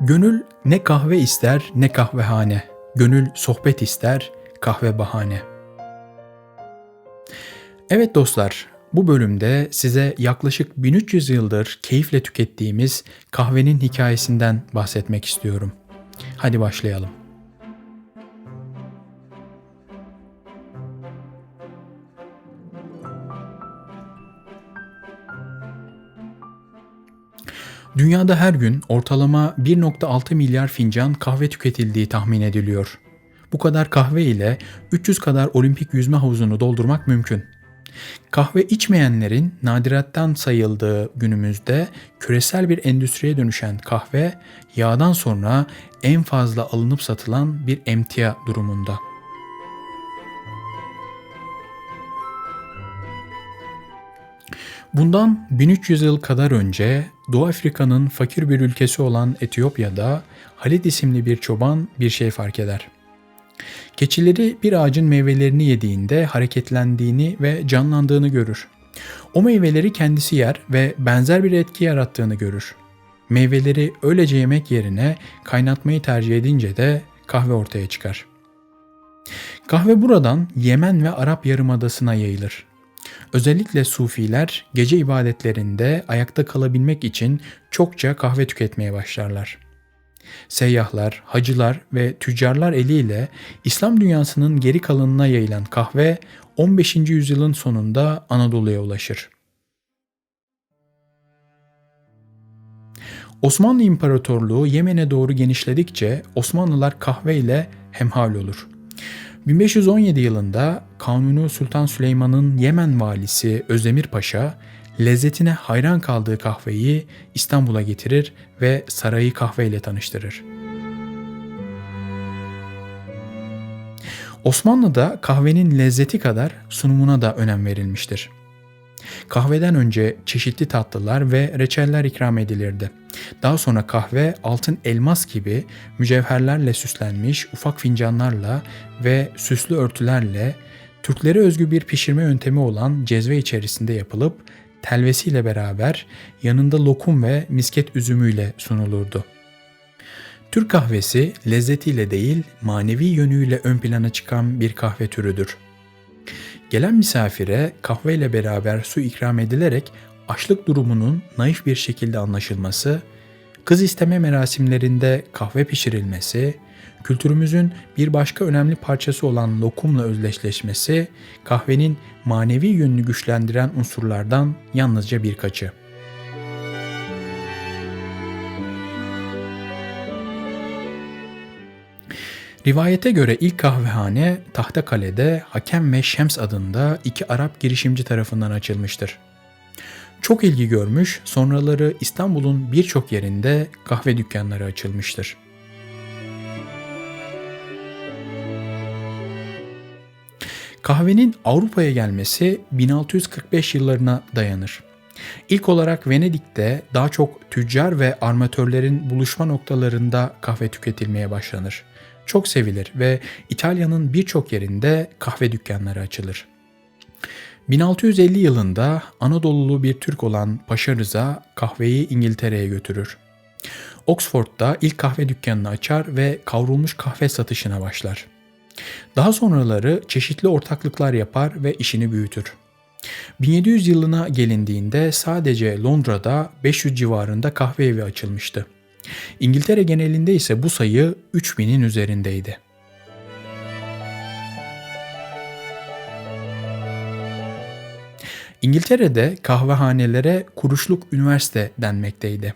Gönül ne kahve ister ne kahvehane. Gönül sohbet ister, kahve bahane. Evet dostlar, bu bölümde size yaklaşık 1300 yıldır keyifle tükettiğimiz kahvenin hikayesinden bahsetmek istiyorum. Hadi başlayalım. Dünyada her gün ortalama 1.6 milyar fincan kahve tüketildiği tahmin ediliyor. Bu kadar kahve ile 300 kadar olimpik yüzme havuzunu doldurmak mümkün. Kahve içmeyenlerin nadirattan sayıldığı günümüzde küresel bir endüstriye dönüşen kahve yağdan sonra en fazla alınıp satılan bir emtia durumunda. Bundan 1300 yıl kadar önce Doğu Afrika'nın fakir bir ülkesi olan Etiyopya'da Halid isimli bir çoban bir şey fark eder. Keçileri bir ağacın meyvelerini yediğinde hareketlendiğini ve canlandığını görür. O meyveleri kendisi yer ve benzer bir etki yarattığını görür. Meyveleri öylece yemek yerine kaynatmayı tercih edince de kahve ortaya çıkar. Kahve buradan Yemen ve Arap Yarımadası'na yayılır. Özellikle sufiler gece ibadetlerinde ayakta kalabilmek için çokça kahve tüketmeye başlarlar. Seyyahlar, hacılar ve tüccarlar eliyle İslam dünyasının geri kalanına yayılan kahve 15. yüzyılın sonunda Anadolu'ya ulaşır. Osmanlı İmparatorluğu Yemen'e doğru genişledikçe Osmanlılar kahve ile hemhal olur. 1517 yılında Kanuni Sultan Süleyman'ın Yemen valisi Özdemir Paşa lezzetine hayran kaldığı kahveyi İstanbul'a getirir ve sarayı kahveyle tanıştırır. Osmanlı'da kahvenin lezzeti kadar sunumuna da önem verilmiştir. Kahveden önce çeşitli tatlılar ve reçeller ikram edilirdi. Daha sonra kahve altın elmas gibi mücevherlerle süslenmiş ufak fincanlarla ve süslü örtülerle Türklere özgü bir pişirme yöntemi olan cezve içerisinde yapılıp telvesiyle beraber yanında lokum ve misket üzümüyle sunulurdu. Türk kahvesi lezzetiyle değil manevi yönüyle ön plana çıkan bir kahve türüdür. Gelen misafire kahveyle beraber su ikram edilerek açlık durumunun naif bir şekilde anlaşılması, kız isteme merasimlerinde kahve pişirilmesi, kültürümüzün bir başka önemli parçası olan lokumla özdeşleşmesi, kahvenin manevi yönünü güçlendiren unsurlardan yalnızca birkaçı. Rivayete göre ilk kahvehane Tahtakale'de Hakem ve Şems adında iki Arap girişimci tarafından açılmıştır. Çok ilgi görmüş, sonraları İstanbul'un birçok yerinde kahve dükkanları açılmıştır. Kahvenin Avrupa'ya gelmesi 1645 yıllarına dayanır. İlk olarak Venedik'te daha çok tüccar ve armatörlerin buluşma noktalarında kahve tüketilmeye başlanır. Çok sevilir ve İtalya'nın birçok yerinde kahve dükkanları açılır. 1650 yılında Anadolulu bir Türk olan Paşa Rıza kahveyi İngiltere'ye götürür. Oxford'da ilk kahve dükkanını açar ve kavrulmuş kahve satışına başlar. Daha sonraları çeşitli ortaklıklar yapar ve işini büyütür. 1700 yılına gelindiğinde sadece Londra'da 500 civarında kahve evi açılmıştı. İngiltere genelinde ise bu sayı 3000'in üzerindeydi. İngiltere'de kahvehanelere kuruşluk üniversite denmekteydi.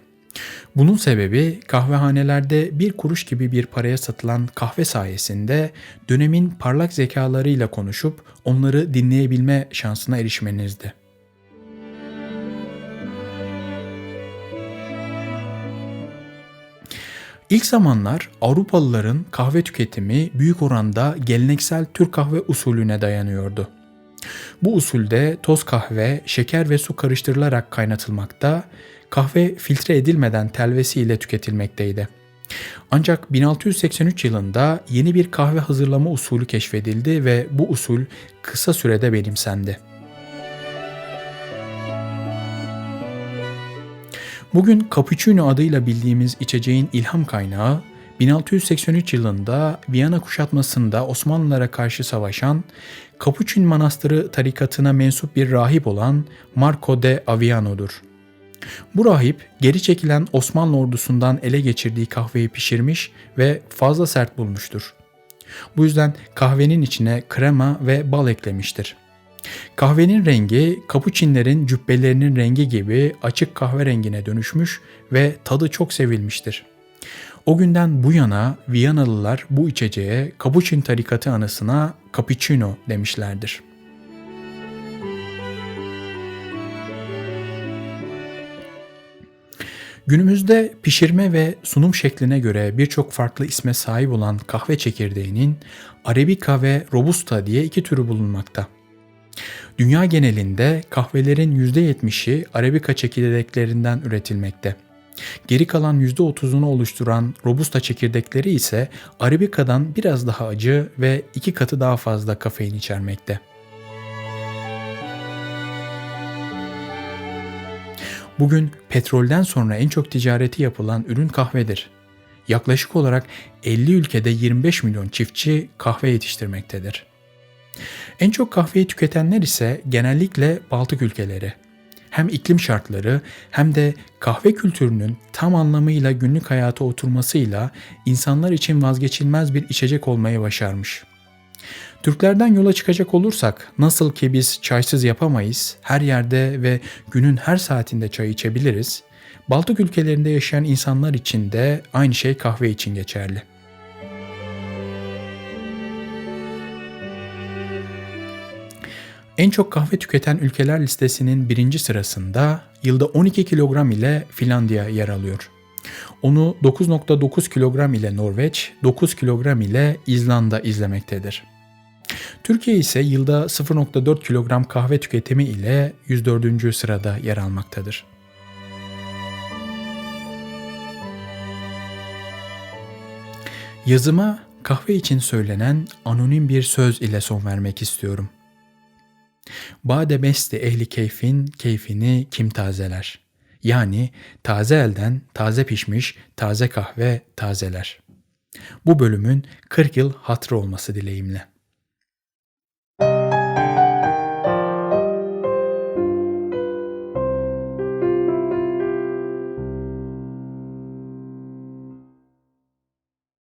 Bunun sebebi kahvehanelerde bir kuruş gibi bir paraya satılan kahve sayesinde dönemin parlak zekalarıyla konuşup onları dinleyebilme şansına erişmenizdi. İlk zamanlar Avrupalıların kahve tüketimi büyük oranda geleneksel Türk kahve usulüne dayanıyordu. Bu usulde toz kahve, şeker ve su karıştırılarak kaynatılmakta, kahve filtre edilmeden telvesiyle tüketilmekteydi. Ancak 1683 yılında yeni bir kahve hazırlama usulü keşfedildi ve bu usul kısa sürede benimsendi. Bugün cappuccino adıyla bildiğimiz içeceğin ilham kaynağı 1683 yılında Viyana kuşatmasında Osmanlılara karşı savaşan Kapuçin Manastırı tarikatına mensup bir rahip olan Marco de Aviano'dur. Bu rahip geri çekilen Osmanlı ordusundan ele geçirdiği kahveyi pişirmiş ve fazla sert bulmuştur. Bu yüzden kahvenin içine krema ve bal eklemiştir. Kahvenin rengi kapuçinlerin cübbelerinin rengi gibi açık kahverengine dönüşmüş ve tadı çok sevilmiştir. O günden bu yana Viyanalılar bu içeceğe Kapuçin tarikatı anısına cappuccino demişlerdir. Günümüzde pişirme ve sunum şekline göre birçok farklı isme sahip olan kahve çekirdeğinin Arabica ve Robusta diye iki türü bulunmakta. Dünya genelinde kahvelerin %70'i Arabica çekirdeklerinden üretilmekte. Geri kalan %30'unu oluşturan Robusta çekirdekleri ise Arabica'dan biraz daha acı ve iki katı daha fazla kafein içermekte. Bugün petrolden sonra en çok ticareti yapılan ürün kahvedir. Yaklaşık olarak 50 ülkede 25 milyon çiftçi kahve yetiştirmektedir. En çok kahveyi tüketenler ise genellikle Baltık ülkeleri. Hem iklim şartları hem de kahve kültürünün tam anlamıyla günlük hayata oturmasıyla insanlar için vazgeçilmez bir içecek olmayı başarmış. Türklerden yola çıkacak olursak nasıl ki biz çaysız yapamayız, her yerde ve günün her saatinde çay içebiliriz, Baltık ülkelerinde yaşayan insanlar için de aynı şey kahve için geçerli. En çok kahve tüketen ülkeler listesinin birinci sırasında yılda 12 kilogram ile Finlandiya yer alıyor. Onu 9.9 kilogram ile Norveç, 9 kilogram ile İzlanda izlemektedir. Türkiye ise yılda 0.4 kilogram kahve tüketimi ile 104. sırada yer almaktadır. Yazıma kahve için söylenen anonim bir söz ile son vermek istiyorum. Bade besti ehli keyfin keyfini kim tazeler? Yani taze elden taze pişmiş taze kahve tazeler. Bu bölümün 40 yıl hatrı olması dileğimle.